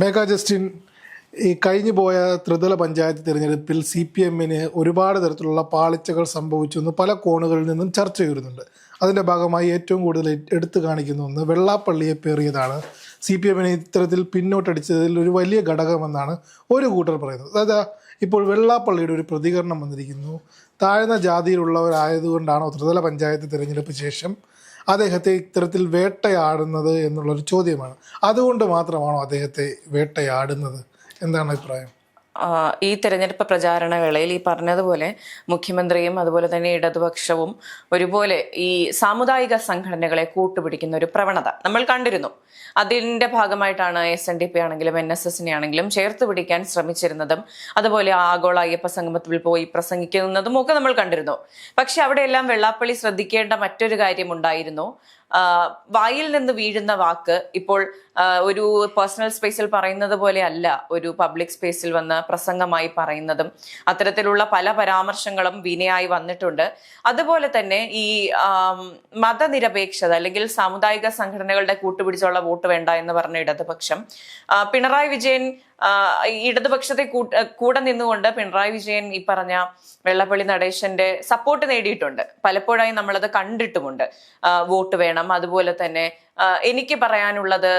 മേഘ Justin ഈ കഴിഞ്ഞു പോയ ത്രിതല പഞ്ചായത്ത് തിരഞ്ഞെടുപ്പിൽ സി പി എമ്മിന് ഒരുപാട് തരത്തിലുള്ള പാളിച്ചകൾ സംഭവിച്ചു എന്ന് പല കോണുകളിൽ നിന്നും ചർച്ച ചെയ്യുന്നുണ്ട് അതിന്റെ ഭാഗമായി ഏറ്റവും കൂടുതൽ എടുത്തു കാണിക്കുന്ന ഒന്ന് വെള്ളാപ്പള്ളിയെ പേറിയതാണ്. സി പി എമ്മിനെ ഇത്തരത്തിൽ പിന്നോട്ടടിച്ചതിൽ ഒരു വലിയ ഘടകമെന്നാണ് ഒരു കൂട്ടർ പറയുന്നത്. അതായത് ഇപ്പോൾ വെള്ളാപ്പള്ളിയുടെ ഒരു പ്രതികരണം വന്നിരിക്കുന്നു. താഴ്ന്ന ജാതിയിലുള്ളവരായതുകൊണ്ടാണോ ത്രിതല പഞ്ചായത്ത് തിരഞ്ഞെടുപ്പ് ശേഷം അദ്ദേഹത്തെ ഇത്തരത്തിൽ വേട്ടയാടുന്നത് എന്നുള്ളൊരു ചോദ്യമാണ്. അതുകൊണ്ട് മാത്രമാണോ അദ്ദേഹത്തെ വേട്ടയാടുന്നത്? എന്താണ് അഭിപ്രായം? ഈ തെരഞ്ഞെടുപ്പ് പ്രചാരണ വേളയിൽ ഈ പറഞ്ഞതുപോലെ മുഖ്യമന്ത്രിയും അതുപോലെ തന്നെ ഇടതുപക്ഷവും ഒരുപോലെ ഈ സാമുദായിക സംഘടനകളെ കൂട്ടുപിടിക്കുന്ന ഒരു പ്രവണത നമ്മൾ കണ്ടിരുന്നു. അതിന്റെ ഭാഗമായിട്ടാണ് എസ് എൻ ഡി പി ആണെങ്കിലും എൻ എസ് എസിനെ ആണെങ്കിലും ചേർത്ത് പിടിക്കാൻ ശ്രമിച്ചിരുന്നതും അതുപോലെ ആഗോള അയ്യപ്പ സംഗമത്തിൽ പോയി പ്രസംഗിക്കുന്നതും ഒക്കെ നമ്മൾ കണ്ടിരുന്നു. പക്ഷെ അവിടെയെല്ലാം വെള്ളാപ്പള്ളി ശ്രദ്ധിക്കേണ്ട മറ്റൊരു കാര്യം ഉണ്ടായിരുന്നു വായിൽ നിന്ന് വീഴുന്ന വാക്ക് ഇപ്പോൾ ഒരു പേഴ്സണൽ സ്പേസിൽ പറയുന്നത് പോലെ അല്ല ഒരു പബ്ലിക് സ്പേസിൽ വന്ന് പ്രസംഗമായി പറയുന്നതും അത്തരത്തിലുള്ള പല പരാമർശങ്ങളും വിനയായി വന്നിട്ടുണ്ട്. അതുപോലെ തന്നെ ഈ മതനിരപേക്ഷത അല്ലെങ്കിൽ സാമുദായിക സംഘടനകളുടെ കൂട്ടുപിടിച്ചുള്ള വോട്ട് വേണ്ട എന്ന് പറഞ്ഞ ഇടതുപക്ഷം പിണറായി വിജയൻ ഇടതുപക്ഷത്തെ കൂടെ നിന്നുകൊണ്ട് പിണറായി വിജയൻ ഈ പറഞ്ഞ വെള്ളപ്പള്ളി നടേശന്റെ സപ്പോർട്ട് നേടിയിട്ടുണ്ട്. പലപ്പോഴായി നമ്മളത് കണ്ടിട്ടുമുണ്ട്. വോട്ട് വേണം. അതുപോലെ തന്നെ എനിക്ക് പറയാനുള്ളത്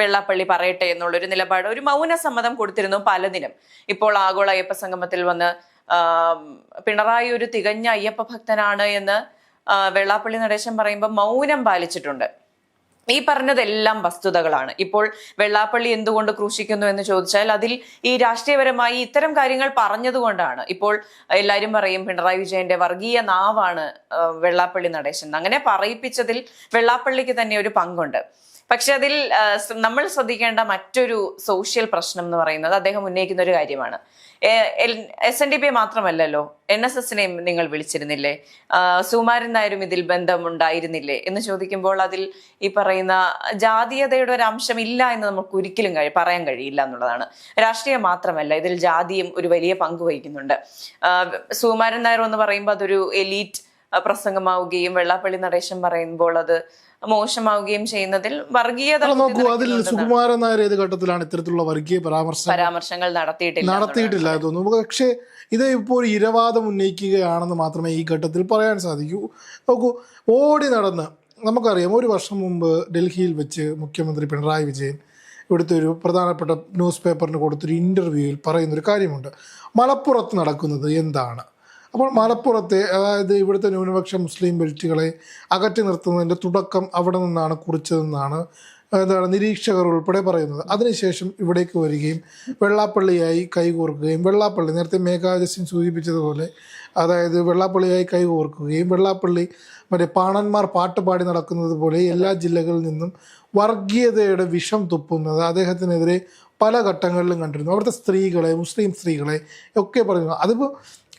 വെള്ളപ്പള്ളി പറയട്ടെ എന്നുള്ളൊരു നിലപാട്. ഒരു മൗന സമ്മതം കൊടുത്തിരുന്നു പലതിനും. ഇപ്പോൾ ആഗോള അയ്യപ്പ സംഗമത്തിൽ വന്ന് പിണറായി ഒരു തികഞ്ഞ അയ്യപ്പ ഭക്തനാണ് എന്ന് വെള്ളാപ്പള്ളി നടേശൻ പറയുമ്പോൾ മൗനം പാലിച്ചിട്ടുണ്ട്. ഈ പറഞ്ഞതെല്ലാം വസ്തുതകളാണ്. ഇപ്പോൾ വെള്ളാപ്പള്ളി എന്തുകൊണ്ട് ക്രൂശിക്കുന്നു എന്ന് ചോദിച്ചാൽ അതിൽ ഈ രാഷ്ട്രീയപരമായി ഇത്തരം കാര്യങ്ങൾ പറഞ്ഞതുകൊണ്ടാണ്. ഇപ്പോൾ എല്ലാവരും പറയും പിണറായി വിജയന്റെ വർഗീയ നാവാണ് വെള്ളാപ്പള്ളി നടേശൻ അങ്ങനെ പറയിപ്പിച്ചതിൽ വെള്ളാപ്പള്ളിക്ക് തന്നെ ഒരു പങ്കുണ്ട്. പക്ഷെ അതിൽ നമ്മൾ ശ്രദ്ധിക്കേണ്ട മറ്റൊരു സോഷ്യൽ പ്രശ്നം എന്ന് പറയുന്നത് അദ്ദേഹം ഉന്നയിക്കുന്ന ഒരു കാര്യമാണ്. എസ് എൻ ഡി പി മാത്രമല്ലല്ലോ എൻ എസ് എസിനെയും നിങ്ങൾ വിളിച്ചിരുന്നില്ലേ? സുമാരൻ നായരും ഇതിൽ ബന്ധമുണ്ടായിരുന്നില്ലേ? എന്ന് ചോദിക്കുമ്പോൾ അതിൽ ഈ പറയുന്ന ജാതീയതയുടെ ഒരു അംശം ഇല്ല എന്ന് നമുക്ക് ഒരിക്കലും കഴി പറയാൻ കഴിയില്ല എന്നുള്ളതാണ്. രാഷ്ട്രീയം മാത്രമല്ല ഇതിൽ ജാതിയും ഒരു വലിയ പങ്ക് വഹിക്കുന്നുണ്ട്. സുമാരൻ നായർ എന്ന് പറയുമ്പോൾ അതൊരു എലീറ്റ് പ്രസംഗമാവുകയും വെള്ളാപ്പള്ളി നടേശൻ പറയുമ്പോൾ അത് മോശമാവുകയും ചെയ്യുന്നതിൽ വർഗീയത നോക്കൂ അതിൽ സുകുമാരൻ നായർ ഏത് ഘട്ടത്തിലാണ് ഇത്തരത്തിലുള്ള വർഗീയ പരാമർശം? പരാമർശങ്ങൾ നടത്തിയിട്ടില്ല നടത്തിയിട്ടില്ല തോന്നുന്നു. പക്ഷേ ഇത് ഇപ്പോൾ ഒരു ഇരവാദം ഉന്നയിക്കുകയാണെന്ന് മാത്രമേ ഈ ഘട്ടത്തിൽ പറയാൻ സാധിക്കൂ. നോക്കൂ ഓടി നടന്ന് നമുക്കറിയാം ഒരു വർഷം മുമ്പ് ഡൽഹിയിൽ വെച്ച് മുഖ്യമന്ത്രി പിണറായി വിജയൻ ഇവിടുത്തെ ഒരു പ്രധാനപ്പെട്ട ന്യൂസ് പേപ്പറിന് കൊടുത്തൊരു ഇന്റർവ്യൂവിൽ പറയുന്നൊരു കാര്യമുണ്ട്. മലപ്പുറത്ത് നടക്കുന്നത് എന്താണ്? അപ്പോൾ മലപ്പുറത്തെ അതായത് ഇവിടുത്തെ ന്യൂനപക്ഷ മുസ്ലിം ബെൽറ്റുകളെ അകറ്റി നിർത്തുന്നതിന്റെ തുടക്കം അവിടെ നിന്നാണ് കുറിച്ചതെന്നാണ് എന്താണ് നിരീക്ഷകർ ഉൾപ്പെടെ പറയുന്നത്. അതിനുശേഷം ഇവിടേക്ക് വരികയും വെള്ളാപ്പള്ളിയായി കൈകോർക്കുകയും വെള്ളാപ്പള്ളി നേരത്തെ മേഘാജസ്യൻ സൂചിപ്പിച്ചതുപോലെ അതായത് വെള്ളാപ്പള്ളിയായി കൈകോർക്കുകയും വെള്ളാപ്പള്ളി മറ്റേ പാണന്മാർ പാട്ടുപാടി നടക്കുന്നത് പോലെ എല്ലാ ജില്ലകളിൽ നിന്നും വർഗീയതയുടെ വിഷം തുപ്പുന്നത് അദ്ദേഹത്തിനെതിരെ പല ഘട്ടങ്ങളിലും കണ്ടിരുന്നു. അവിടുത്തെ സ്ത്രീകളെ മുസ്ലിം സ്ത്രീകളെ ഒക്കെ പറയുന്നു. അതിപ്പോൾ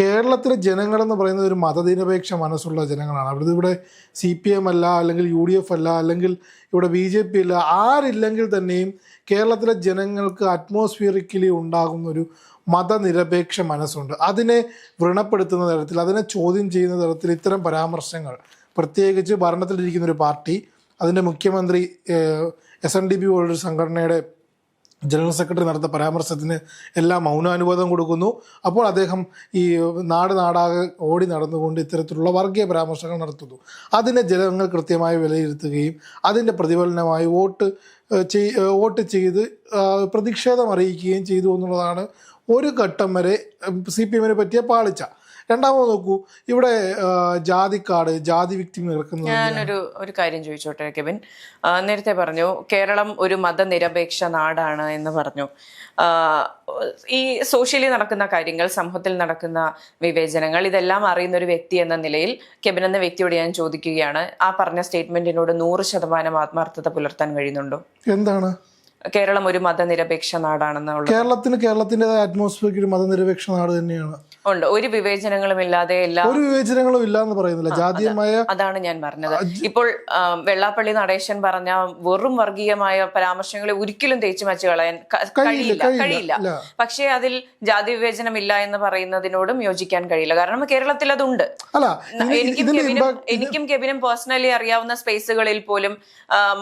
കേരളത്തിലെ ജനങ്ങളെന്ന് പറയുന്നത് ഒരു മതനിരപേക്ഷ മനസ്സുള്ള ജനങ്ങളാണ്. അവിടെ ഇവിടെ സി പി എം അല്ല അല്ലെങ്കിൽ യു ഡി എഫ് അല്ല അല്ലെങ്കിൽ ഇവിടെ ബി ജെ പി അല്ല ആരില്ലെങ്കിൽ തന്നെയും കേരളത്തിലെ ജനങ്ങൾക്ക് അറ്റ്മോസ്ഫിയറിക്കലി ഉണ്ടാകുന്ന ഒരു മതനിരപേക്ഷ മനസ്സുണ്ട്. അതിനെ വ്രണപ്പെടുത്തുന്ന തരത്തിൽ അതിനെ ചോദ്യം ചെയ്യുന്ന തരത്തിൽ ഇത്തരം പരാമർശങ്ങൾ പ്രത്യേകിച്ച് ഭരണത്തിലിരിക്കുന്ന ഒരു പാർട്ടി അതിന്റെ മുഖ്യമന്ത്രി എസ് എൻ ഡി പി പോലൊരു സംഘടനയുടെ ജനറൽ സെക്രട്ടറി നടത്ത പരാമർശത്തിന് എല്ലാം മൗനാനുവാദം കൊടുക്കുന്നു. അപ്പോൾ അദ്ദേഹം ഈ നാട് നാടാകെ ഓടി നടന്നുകൊണ്ട് ഇത്തരത്തിലുള്ള വർഗീയ പരാമർശങ്ങൾ നടത്തുന്നു. അതിനെ ജനങ്ങൾ കൃത്യമായി വിലയിരുത്തുകയും അതിന്റെ പ്രതിഫലനമായി വോട്ട് ചെയ് വോട്ട് ചെയ്ത് പ്രതിഷേധം അറിയിക്കുകയും ചെയ്തു എന്നുള്ളതാണ് ഒരു ഘട്ടം വരെ സി പി എമ്മിനെ പറ്റിയ പാളിച്ച. രണ്ടാമത് നോക്കൂ. ഇവിടെ ജാതി ജാതിക്കാട് ജാതി വ്യക്തി ഞാനൊരു ഒരു കാര്യം ചോദിച്ചോട്ടെ കെവിൻ. നേരത്തെ പറഞ്ഞു കേരളം ഒരു മതനിരപേക്ഷ നാടാണ് എന്ന് പറഞ്ഞു. ഈ സോഷ്യലി നടക്കുന്ന കാര്യങ്ങൾ സമൂഹത്തിൽ നടക്കുന്ന വിവേചനങ്ങൾ ഇതെല്ലാം അറിയുന്ന ഒരു വ്യക്തി എന്ന നിലയിൽ കെബിൻ എന്ന വ്യക്തിയോട് ഞാൻ ചോദിക്കുകയാണ്. ആ പറഞ്ഞ സ്റ്റേറ്റ്മെന്റിനോട് നൂറ് ശതമാനം ആത്മാർത്ഥത പുലർത്താൻ കഴിയുന്നുണ്ടോ? എന്താണ്? കേരളം ഒരു മതനിരപേക്ഷ നാടാണെന്നുള്ള കേരളത്തിന് കേരളത്തിന്റെതായ അറ്റ്മോസ്ഫിയർ ഒരു മതനിരപേക്ഷ നാട് തന്നെയാണ്. ഉണ്ട്. ഒരു വിവേചനങ്ങളും ഇല്ലാതെ എല്ലാ ഒരു വിവേചനങ്ങളും ഇല്ല എന്ന് പറയുന്നില്ല ജാതീയമായ അതാണ് ഞാൻ പറഞ്ഞത്. ഇപ്പോൾ വെള്ളാപ്പള്ളി നടേശൻ പറഞ്ഞ വെറും വർഗീയമായ പരാമർശങ്ങളെ ഒരിക്കലും തേച്ചു മച്ചു കളയാൻ കഴിയില്ല കഴിയില്ല, പക്ഷേ അതിൽ ജാതി വിവേചനം ഇല്ല എന്ന് പറയുന്നതിനോടും യോജിക്കാൻ കഴിയില്ല. കാരണം കേരളത്തിൽ അതുണ്ട്. എനിക്കും കെബിനും കെവിനും എനിക്കും കെവിനും പേഴ്സണലി അറിയാവുന്ന സ്പേസുകളിൽ പോലും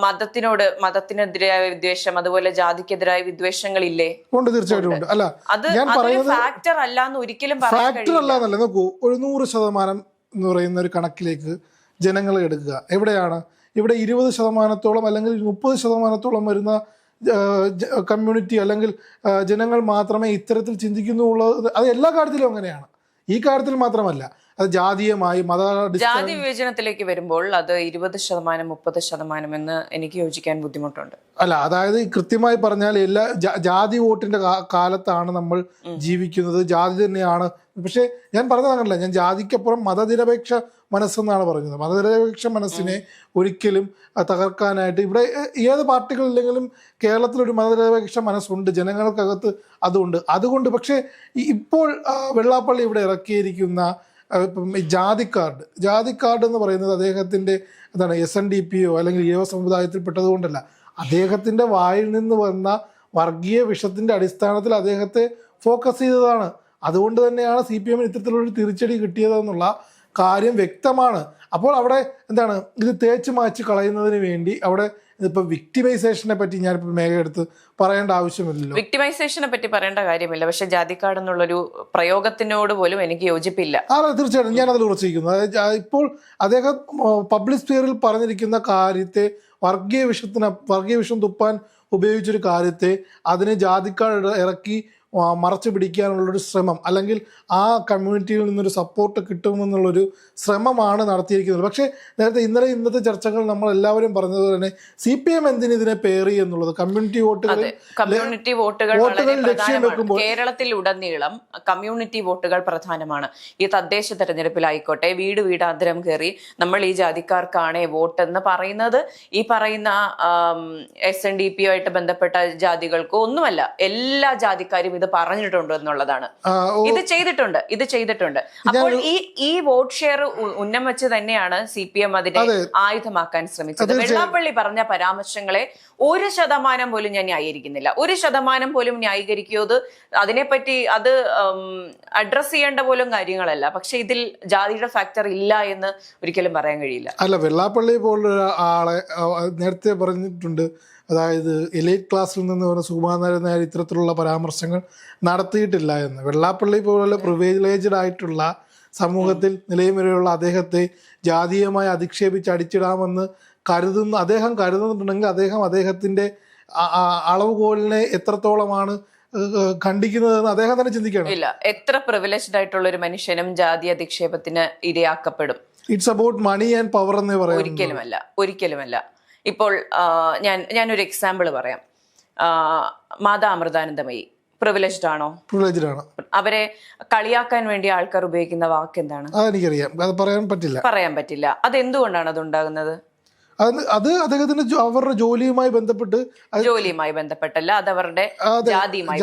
മതത്തിനോട് മതത്തിനെതിരായ വിദ്വേഷം അതുപോലെ ജാതിക്കെതിരായ വിദ്വേഷങ്ങളില്ലേ? തീർച്ചയായിട്ടും അത് അതൊരു ഫാക്ടർ അല്ല എന്ന് ഒരിക്കലും ഫാക്ടർ അല്ല എന്നല്ല നോക്കൂ ഒരു നൂറ് ശതമാനം എന്ന് പറയുന്ന ഒരു കണക്കിലേക്ക് ജനങ്ങൾ എടുക്കുക. എവിടെയാണ്? ഇവിടെ ഇരുപത് ശതമാനത്തോളം അല്ലെങ്കിൽ മുപ്പത് ശതമാനത്തോളം വരുന്ന കമ്മ്യൂണിറ്റി അല്ലെങ്കിൽ ജനങ്ങൾ മാത്രമേ ഇത്തരത്തിൽ ചിന്തിക്കുന്നുള്ളത് അത് എല്ലാ കാര്യത്തിലും അങ്ങനെയാണ്. ഈ കാര്യത്തിൽ മാത്രമല്ല അത് ജാതീയമായി മത ജാതി വിവേചനത്തിലേക്ക് വരുമ്പോൾ അത് ഇരുപത് ശതമാനം മുപ്പത് ശതമാനം എന്ന് എനിക്ക് യോജിക്കാൻ ബുദ്ധിമുട്ടുണ്ട്. അല്ല അതായത് കൃത്യമായി പറഞ്ഞാൽ എല്ലാ ജാതി വോട്ടിന്റെ കാലത്താണ് നമ്മൾ ജീവിക്കുന്നത്. ജാതി തന്നെയാണ്. പക്ഷേ ഞാൻ പറഞ്ഞതല്ല ഞാൻ ജാതിക്കപ്പുറം മതനിരപേക്ഷ മനസ്സെന്നാണ് പറഞ്ഞത്. മതനിരപേക്ഷ മനസ്സിനെ ഒരിക്കലും തകർക്കാനായിട്ട് ഇവിടെ ഏത് പാർട്ടികളില്ലെങ്കിലും കേരളത്തിലൊരു മതനിരപേക്ഷ മനസ്സുണ്ട്. ജനങ്ങൾക്കകത്ത് അതുണ്ട്. അതുകൊണ്ട് പക്ഷേ ഇപ്പോൾ വെള്ളാപ്പള്ളി ഇവിടെ ഇറക്കിയിരിക്കുന്ന ആ, ഇപ്പം ഈ ജാതി കാർഡ് ജാതി കാർഡ് എന്ന് പറയുന്നത് അദ്ദേഹത്തിന്റെ എന്താണ് എസ് എൻ ഡി പിയോ അല്ലെങ്കിൽ യുവ സമുദായത്തിൽപ്പെട്ടത് കൊണ്ടല്ല അദ്ദേഹത്തിന്റെ വായിൽ നിന്ന് വന്ന വർഗീയ വിഷത്തിന്റെ അടിസ്ഥാനത്തിൽ അദ്ദേഹത്തെ ഫോക്കസ് ചെയ്തതാണ്. അതുകൊണ്ട് തന്നെയാണ് സി പി എമ്മിന് ഇത്തരത്തിലൊരു തിരിച്ചടി കിട്ടിയതെന്നുള്ള കാര്യം വ്യക്തമാണ്. അപ്പോൾ അവിടെ എന്താണ് ഇത് തേച്ച് മാച്ച് കളയുന്നതിന് വേണ്ടി അവിടെ ഇപ്പൊ വിക്ടിമൈസേഷനെ പറ്റി ഞാനിപ്പോൾ മേഘ എടുത്ത് പറയേണ്ട ആവശ്യമില്ലല്ലോ. വിക്ടിമൈസേഷനെ പറ്റി പറയേണ്ട കാര്യമില്ല. പക്ഷെ ജാതിക്കാട് എന്നുള്ളൊരു പ്രയോഗത്തിനോട് പോലും എനിക്ക് യോജിപ്പില്ല. ആ തീർച്ചയായിട്ടും. ഞാൻ അതിൽ ഉറച്ചിരിക്കുന്നു. അതായത് ഇപ്പോൾ അദ്ദേഹം പബ്ലിക് സ്ഫിയറിൽ പറഞ്ഞിരിക്കുന്ന കാര്യത്തെ വർഗീയ വിഷത്തിന് വർഗീയ വിഷം തുപ്പാൻ ഉപയോഗിച്ചൊരു കാര്യത്തെ അതിനെ ജാതിക്കാട് ഇറക്കി മറച്ചു പിടിക്കാനുള്ളൊരു ശ്രമം അല്ലെങ്കിൽ ആ കമ്മ്യൂണിറ്റിയിൽ നിന്നൊരു സപ്പോർട്ട് കിട്ടുമെന്നുള്ളൊരു ശ്രമമാണ് നടത്തിയിരിക്കുന്നത്. പക്ഷേ നേരത്തെ ഇന്നലെ ഇന്നത്തെ ചർച്ചകൾ നമ്മൾ എല്ലാവരും പറഞ്ഞത് തന്നെ സി പി എം എന്തിന് ഇതിനെ പേറി എന്നുള്ളത്? കമ്മ്യൂണിറ്റി വോട്ടുകൾ കമ്മ്യൂണിറ്റി വോട്ടുകൾ ലക്ഷ്യം വെക്കുമ്പോൾ- കേരളത്തിൽ ഉടനീളം കമ്മ്യൂണിറ്റി വോട്ടുകൾ പ്രധാനമാണ്. ഈ തദ്ദേശ തെരഞ്ഞെടുപ്പിലായിക്കോട്ടെ വീട് വീടാന്തരം കയറി നമ്മൾ ഈ ജാതിക്കാർക്കാണ് വോട്ട് എന്ന് പറയുന്നത്. ഈ പറയുന്ന എസ് എൻ ഡി പി ആയിട്ട് ബന്ധപ്പെട്ട ജാതികൾക്കോ ഒന്നുമല്ല എല്ലാ ജാതിക്കാരും ഇത് പറഞ്ഞിട്ടുണ്ട് എന്നുള്ളതാണ്. ഇത് ചെയ്തിട്ടുണ്ട് ഇത് ചെയ്തിട്ടുണ്ട്. അപ്പോൾ ഈ ഈ വോട്ട് ഷെയർ ഉന്നം വെച്ച് തന്നെയാണ് സി പി എം അതിനെ ആയുധമാക്കാൻ ശ്രമിച്ചത്. വെള്ളാപ്പള്ളി പറഞ്ഞ പരാമർശങ്ങളെ ഒരു ശതമാനം പോലും ഞാൻ ന്യായീകരിക്കുന്നില്ല. ഒരു ശതമാനം പോലും ന്യായീകരിക്കുന്നത് അതിനെപ്പറ്റി അത് അഡ്രസ് ചെയ്യേണ്ട പോലും കാര്യങ്ങളല്ല. പക്ഷെ ഇതിൽ ജാതിയുടെ ഫാക്ടർ ഇല്ല എന്ന് ഒരിക്കലും പറയാൻ കഴിയില്ല. അല്ല വെള്ളാപ്പള്ളി പോലുള്ള ആളെ നേരത്തെ പറഞ്ഞിട്ടുണ്ട്. അതായത് എലൈറ്റ് ക്ലാസ്സിൽ നിന്ന് പറഞ്ഞ സുകുമാരൻ നായർ ഇത്തരത്തിലുള്ള പരാമർശങ്ങൾ നടത്തിയിട്ടില്ല എന്ന്. വെള്ളാപ്പള്ളി പോലുള്ള പ്രിവിലേജ്ഡ് ആയിട്ടുള്ള സമൂഹത്തിൽ നിലയും വരെയുള്ള അദ്ദേഹത്തെ ജാതീയമായി അധിക്ഷേപിച്ച് അടിച്ചിടാമെന്ന് കരുതുന്ന അദ്ദേഹം കരുതുന്നുണ്ടെങ്കിൽ അദ്ദേഹം അദ്ദേഹത്തിന്റെ അളവുകോലിനെ എത്രത്തോളമാണ് ഖണ്ഡിക്കുന്നതെന്ന് അദ്ദേഹം തന്നെ ചിന്തിക്കണം. ഇല്ല എത്ര പ്രിവിലേജ്ഡ് ആയിട്ടുള്ള ഒരു മനുഷ്യനും ജാതി അധിക്ഷേപത്തിന് ഇരയാക്കപ്പെടും. It's about money and power എന്ന് പറയാം ഒരിക്കലുമല്ല ഒരിക്കലുമല്ല. ഇപ്പോൾ ഞാൻ ഞാനൊരു എക്സാമ്പിൾ പറയാം. മാതാ അമൃതാനന്ദമയി. പ്രിവിലേജ്ഡ് ആണോ? പ്രിവിലേജ്ഡ് ആണ്. അവരെ കളിയാക്കാൻ വേണ്ടി ആൾക്കാർ ഉപയോഗിക്കുന്ന വാക്ക് എന്താണ്? അതെനിക്കറിയാം. അത് പറയാൻ പറ്റില്ല. പറയാൻ പറ്റില്ല. അത് എന്തുകൊണ്ടാണ് അത് ഉണ്ടാകുന്നത്? അത് അദ്ദേഹത്തിന്റെ അവരുടെ ജോലിയുമായി ബന്ധപ്പെട്ട് ജോലിയുമായി ബന്ധപ്പെട്ടല്ല അത് അവരുടെ ജാതിയുമായി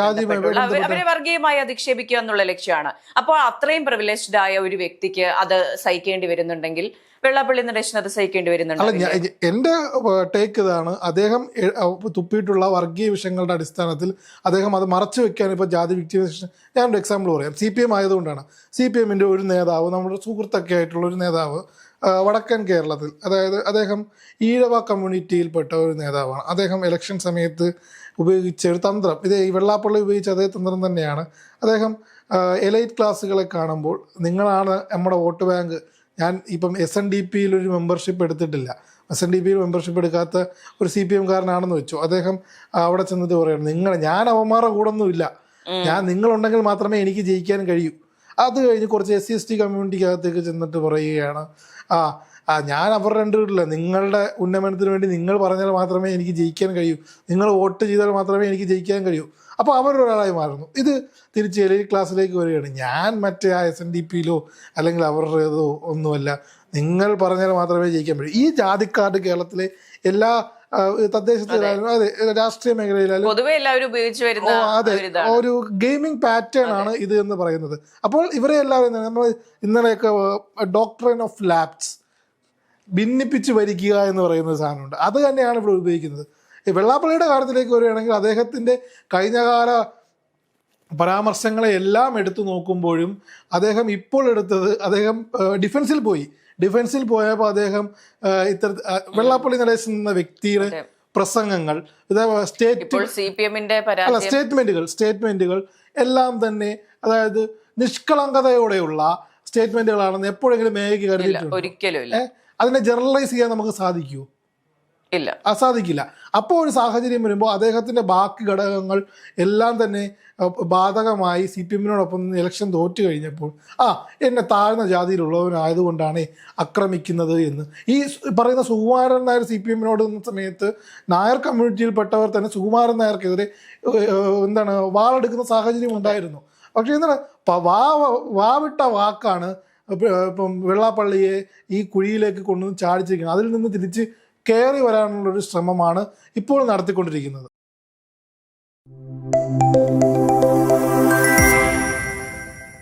അവരെ വർഗീയമായി അധിക്ഷേപിക്കുക എന്നുള്ള ലക്ഷ്യമാണ്. അപ്പോൾ അത്രയും പ്രിവിലേജ്ഡ് ആയ ഒരു വ്യക്തിക്ക് അത് സഹിക്കേണ്ടി വരുന്നുണ്ടെങ്കിൽ വെള്ളാപ്പള്ളി നടേശന് അത് സഹിക്കേണ്ടി വരുന്നുണ്ട്. എന്റെ ടേക്ക് ഇതാണ്. അദ്ദേഹം തുപ്പിയിട്ടുള്ള വർഗീയ വിഷയങ്ങളുടെ അടിസ്ഥാനത്തിൽ അദ്ദേഹം അത് മറച്ചു വെക്കാൻ ഇപ്പോൾ ജാതി വിക്ടിമൈസേഷൻ ഞാനൊരു എക്സാമ്പിൾ പറയാം. സി പി എം ആയതുകൊണ്ടാണ്. സി പി എമ്മിന്റെ ഒരു നേതാവ് നമ്മുടെ സുഹൃത്തൊക്കെ ആയിട്ടുള്ള ഒരു നേതാവ് വടക്കൻ കേരളത്തിൽ അതായത് അദ്ദേഹം ഈഴവ കമ്മ്യൂണിറ്റിയിൽപ്പെട്ട ഒരു നേതാവാണ്. അദ്ദേഹം ഇലക്ഷൻ സമയത്ത് ഉപയോഗിച്ച ഒരു തന്ത്രം. ഇതേ ഈ വെള്ളാപ്പള്ളി ഉപയോഗിച്ച അതേ തന്ത്രം തന്നെയാണ്. അദ്ദേഹം എലൈറ്റ് ക്ലാസ്സുകളെ കാണുമ്പോൾ നിങ്ങളാണ് നമ്മുടെ വോട്ട് ബാങ്ക് ഞാൻ ഇപ്പം എസ് എൻ ഡി പിയിൽ ഒരു മെമ്പർഷിപ്പ് എടുത്തിട്ടില്ല. എസ് എൻ ഡി പിയിൽ മെമ്പർഷിപ്പ് എടുക്കാത്ത ഒരു സി പി എംകാരനാണെന്ന് വെച്ചു. അദ്ദേഹം അവിടെ ചെന്നിട്ട് പറയണം നിങ്ങൾ ഞാൻ അവന്മാരുടെ കൂടൊന്നുമില്ല. ഞാൻ നിങ്ങളുണ്ടെങ്കിൽ മാത്രമേ എനിക്ക് ജയിക്കാൻ കഴിയൂ. അത് കഴിഞ്ഞ് കുറച്ച് എസ് സി എസ് ടി കമ്മ്യൂണിറ്റിക്കകത്തേക്ക് ചെന്നിട്ട് പറയുകയാണ് ആ ആ ഞാൻ അവർ രണ്ടുപേരില്ല. നിങ്ങളുടെ ഉന്നമനത്തിന് വേണ്ടി നിങ്ങൾ പറഞ്ഞാൽ മാത്രമേ എനിക്ക് ജയിക്കാൻ കഴിയൂ. നിങ്ങൾ വോട്ട് ചെയ്താൽ മാത്രമേ എനിക്ക് ജയിക്കാൻ കഴിയൂ. അപ്പോൾ അവരൊരാളായി മാറുന്നു. ഇത് തിരിച്ച് എലി ക്ലാസ്സിലേക്ക് വരികയാണ്. ഞാൻ മറ്റേ ആ എസ് എൻ ഡി പിയിലോ അല്ലെങ്കിൽ അവരുടേതോ ഒന്നുമല്ല. നിങ്ങൾ പറഞ്ഞാൽ മാത്രമേ ജയിക്കാൻ പറ്റൂ. ഈ ജാതിക്കാർഡ് കേരളത്തിലെ എല്ലാ തദ്ദേശത്തിലായാലും അതെ. രാഷ്ട്രീയ മേഖലയിലായാലും പൊതുവെ എല്ലാവരും ഉപയോഗിച്ചു വരുന്ന അതെ. ഒരു ഗെയിമിംഗ് പാറ്റേൺ ആണ് ഇത് എന്ന് പറയുന്നത്. അപ്പോൾ ഇവരെ എല്ലാവരും നമ്മൾ ഇന്നലെയൊക്കെ ഡോക്ടറൻ ഓഫ് ലാബ്സ് ഭിന്നിപ്പിച്ച് ഭരിക്കുക എന്ന് പറയുന്ന ഒരു സാധനമുണ്ട്. അത് തന്നെയാണ് ഇവിടെ ഉപയോഗിക്കുന്നത്. ഈ വെള്ളാപ്പള്ളിയുടെ കാര്യത്തിലേക്ക് വരികയാണെങ്കിൽ അദ്ദേഹത്തിന്റെ കഴിഞ്ഞകാല പരാമർശങ്ങളെ എല്ലാം എടുത്തു നോക്കുമ്പോഴും അദ്ദേഹം ഇപ്പോൾ എടുത്തത് അദ്ദേഹം ഡിഫൻസിൽ പോയി. ഡിഫൻസിൽ പോയപ്പോൾ അദ്ദേഹം ഇത്തര വെള്ളാപ്പള്ളി നടേശൻ എന്ന വ്യക്തിയുടെ പ്രസംഗങ്ങൾ അല്ല സ്റ്റേറ്റ്മെന്റുകൾ സ്റ്റേറ്റ്മെന്റുകൾ എല്ലാം തന്നെ അതായത് നിഷ്കളങ്കതയോടെയുള്ള സ്റ്റേറ്റ്മെന്റുകളാണെന്ന് എപ്പോഴെങ്കിലും മേഘയ്ക്ക് കരുതിയിട്ടുണ്ട്? അതിനെ ജനറലൈസ് ചെയ്യാൻ നമുക്ക് സാധിക്കുമോ ഇല്ല. അസാധിക്കില്ല. അപ്പോൾ ഒരു സാഹചര്യം വരുമ്പോൾ അദ്ദേഹത്തിന്റെ ബാക്കി ഘടകങ്ങൾ എല്ലാം തന്നെ ബാധകമായി സി പി എമ്മിനോടൊപ്പം ഇലക്ഷൻ തോറ്റു കഴിഞ്ഞപ്പോൾ ആ എന്നെ താഴ്ന്ന ജാതിയിലുള്ളവനായതുകൊണ്ടാണ് ആക്രമിക്കുന്നത് എന്ന്. ഈ പറയുന്ന സുകുമാരൻ നായർ സി പി എമ്മിനോട് സമയത്ത് നായർ കമ്മ്യൂണിറ്റിയിൽപ്പെട്ടവർ തന്നെ സുകുമാരൻ നായർക്കെതിരെ എന്താണ് വാളെടുക്കുന്ന സാഹചര്യം ഉണ്ടായിരുന്നു. പക്ഷേ എന്താണ് വാ വാവിട്ട വാക്കാണ് ഇപ്പം വെള്ളാപ്പള്ളിയെ ഈ കുഴിയിലേക്ക് കൊണ്ടുവന്ന് ചാടിച്ചിരിക്കുന്നത്. അതിൽ നിന്ന് തിരിച്ച് കയറി വരാനുള്ളൊരു ശ്രമമാണ് ഇപ്പോൾ നടത്തിക്കൊണ്ടിരിക്കുന്നത്.